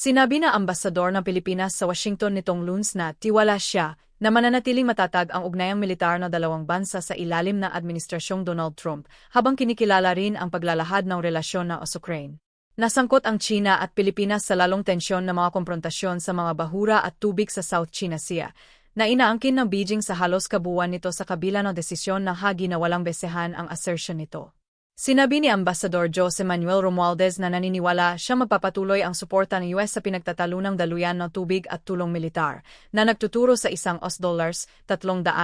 Sinabi na ambasador ng Pilipinas sa Washington nitong lunes na tiwala siya na mananatiling matatag ang ugnayang militar ng dalawang bansa sa ilalim ng Administrasyong Donald Trump habang kinikilala rin ang paglalahad ng relasyon na Ukraine. Nasangkot ang China at Pilipinas sa lalong tensyon ng mga komprontasyon sa mga bahura at tubig sa South China Sea, na inaangkin ng Beijing sa halos kabuuan nito sa kabila ng desisyon ng Hagi na walang besehan ang assertion nito. Sinabi ni Ambassador Jose Manuel Romualdez na naniniwala siya magpapatuloy ang suporta ng US sa pinagtatalunang daluyan ng tubig at tulong militar, na nagtuturo sa isang OS dollars, 336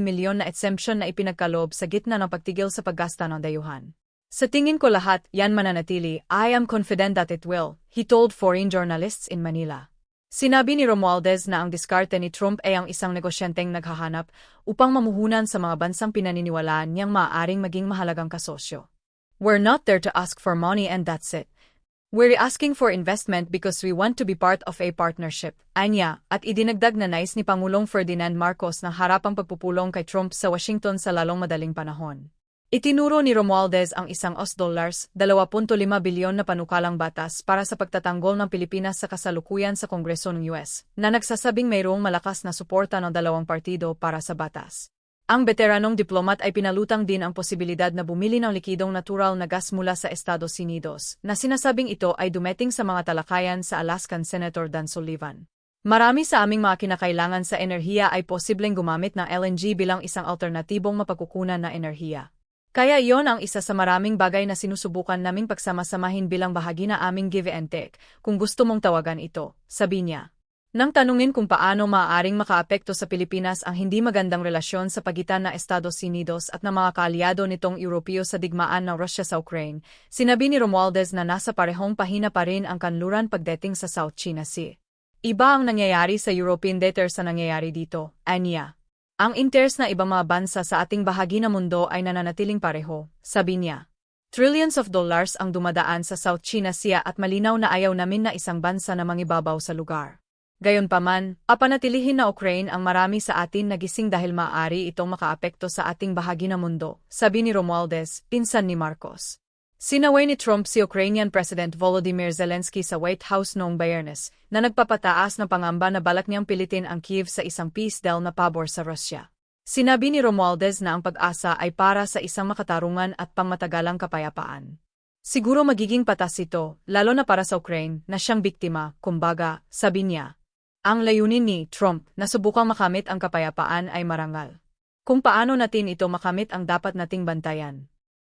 milyon na exemption na ipinagkalob sa gitna ng pagtigil sa paggasta ng dayuhan. Sa tingin ko lahat, yan mananatili, I am confident that it will, he told foreign journalists in Manila. Sinabi ni Romualdez na ang diskarte ni Trump ay ang isang negosyanteng naghahanap upang mamuhunan sa mga bansang pinaniniwalaan niyang maaaring maging mahalagang kasosyo. We're not there to ask for money and that's it. We're asking for investment because we want to be part of a partnership. Anya, at idinagdag na nais ni Pangulong Ferdinand Marcos na harapang pagpupulong kay Trump sa Washington sa lalong madaling panahon. Itinuro ni Romualdez ang isang OS dollars, 2.5 bilyon na panukalang batas para sa pagtatanggol ng Pilipinas sa kasalukuyan sa Kongreso ng US, na nagsasabing mayroong malakas na suporta ng dalawang partido para sa batas. Ang veteranong diplomat ay pinalutang din ang posibilidad na bumili ng likidong natural na gas mula sa Estados Unidos, na sinasabing ito ay dumeting sa mga talakayan sa Alaskan Senator Dan Sullivan. Marami sa aming mga kinakailangan sa enerhiya ay posibleng gumamit ng LNG bilang isang alternatibong mapagkukunan na enerhiya. Kaya iyon ang isa sa maraming bagay na sinusubukan naming pagsamasamahin bilang bahagi na aming give and take, kung gusto mong tawagan ito, sabi niya. Nang tanungin kung paano maaaring makaapekto sa Pilipinas ang hindi magandang relasyon sa pagitan ng Estados Unidos at ng mga kaalyado nitong Europeo sa digmaan ng Russia sa Ukraine, sinabi ni Romualdez na nasa parehong pahina pa rin ang kanluran pagdating sa South China Sea. Iba ang nangyayari sa European debtor sa nangyayari dito, anya. Ang interes na ibang mga bansa sa ating bahagi ng mundo ay nananatiling pareho, sabi niya. Trillions of dollars ang dumadaan sa South China Sea at malinaw na ayaw namin na isang bansa na mangibabaw sa lugar. Gayunpaman, apanatilihin na Ukraine ang marami sa atin nagising dahil maaari itong makaapekto sa ating bahagi ng mundo, sabi ni Romualdez, pinsan ni Marcos. Sinaway ni Trump si Ukrainian President Volodymyr Zelensky sa White House noong Bayernes na nagpapataas ng pangamba na balak niyang pilitin ang Kiev sa isang peace deal na pabor sa Russia. Sinabi ni Romualdez na ang pag-asa ay para sa isang makatarungan at pangmatagalang kapayapaan. Siguro magiging patas ito, lalo na para sa Ukraine, na siyang biktima, kumbaga, sabi niya. Ang layunin ni Trump na subukang makamit ang kapayapaan ay marangal. Kung paano natin ito makamit ang dapat nating bantayan.